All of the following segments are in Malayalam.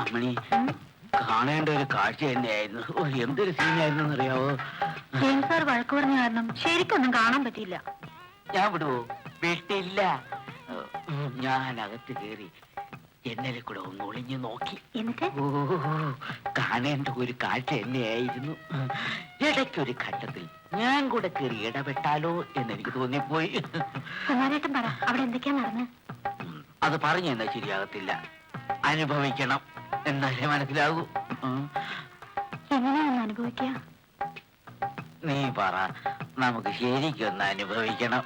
അമ്മണി കാണേണ്ട ഒരു കാഴ്ച തന്നെയായിരുന്നു. ഓ, എന്തൊരു സീനായിരുന്നു അറിയാവോ ജെയിംസ് സാർ വഴക്ക് പറഞ്ഞ കാരണം ശരിക്കൊന്നും കാണാൻ പറ്റിയില്ല. ഞാൻ വിടുവോ? വീട്ടില്ല ഞാൻ അകത്ത് കയറി ജനലിൽ കൂടെ ഒന്ന് ഒളിഞ്ഞു നോക്കി. എന്നിട്ട്? ഓ കാണേണ്ട ഒരു കാഴ്ച തന്നെയായിരുന്നു. ഇടയ്ക്കൊരു ഘട്ടത്തിൽ ഞാൻ കൂടെ കയറി ഇടപെട്ടാലോ എന്ന് എനിക്ക് തോന്നിപ്പോയി. കുമാരേട്ടൻ പറ അവിടെ എന്തൊക്കെയാ നടന്ന്? അത് പറഞ്ഞു എന്നാ ശരിയാകത്തില്ല. അനുഭവിക്കണം എന്നാലേ മനസ്സിലാകൂ. എങ്ങനെയാണ് അനുഭവിക്കുക നീ പറ നമുക്ക് ശരിക്കൊന്ന് അനുഭവിക്കണം.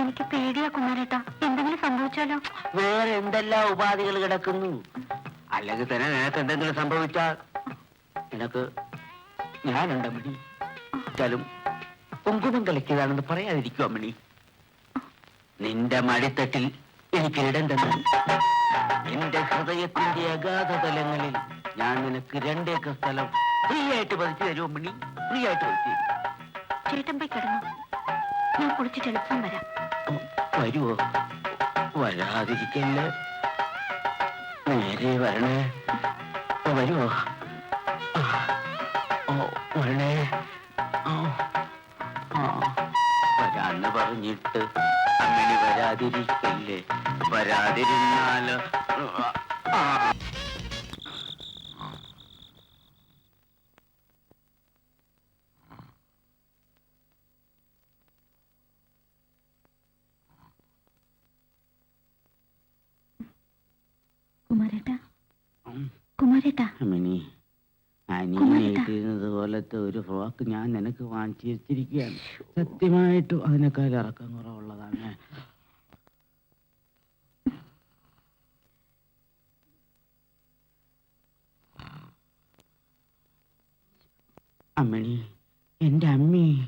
എനിക്ക് പേടിയാ കുമാരേട്ട. എന്തെങ്കിലും സംഭവിച്ചാലോ? വേറെ എന്തെല്ലാം ഉപാധികൾ കിടക്കുന്നു? അല്ലെങ്കിൽ തന്നെ നിനക്ക് എന്തെങ്കിലും സംഭവിച്ചാൽ നിനക്ക് ഞാനുണ്ട് മണി ചലും കുങ്കുമം കളിച്ചതാണെന്ന് പറയാതിരിക്കുക മണി നിന്റെ മടിത്തട്ടിൽ എനിക്ക് തന്നെ. എന്റെ ഹൃദയത്തിന്റെ അഗാധ തലങ്ങളിൽ ഞാൻ നിനക്ക് രണ്ടേക്കർ സ്ഥലം ഫ്രീ ആയിട്ട് പതിച്ചു തരുമോ മണി ഫ്രീ ആയിട്ട് പതിച്ചു തരും ചേട്ടൻ പോയി കിടന്നു. ഞാൻ കുളിച്ചിട്ട് എളുപ്പം വരാം. വരുവോ? വരാതിരിക്കല്ലേ. നേരെ വരണേ. വരുവോ? വരണേ. വരാന്ന് പറഞ്ഞിട്ട് അങ്ങനെ വരാതിരിക്കല്ലേ? വരാതിരുന്നാലോ? കുമാരേട്ട. മിനി പോലത്തെ ഒരു ഫ്രോക്ക് ഞാൻ നിനക്ക് വാങ്ങിച്ചു വെച്ചിരിക്കുകയാണ്. സത്യമായിട്ടും അതിനേക്കാൾ ഇറക്കം കുറവുള്ളതാണ് അമ്മിണി എന്റെ അമ്മി.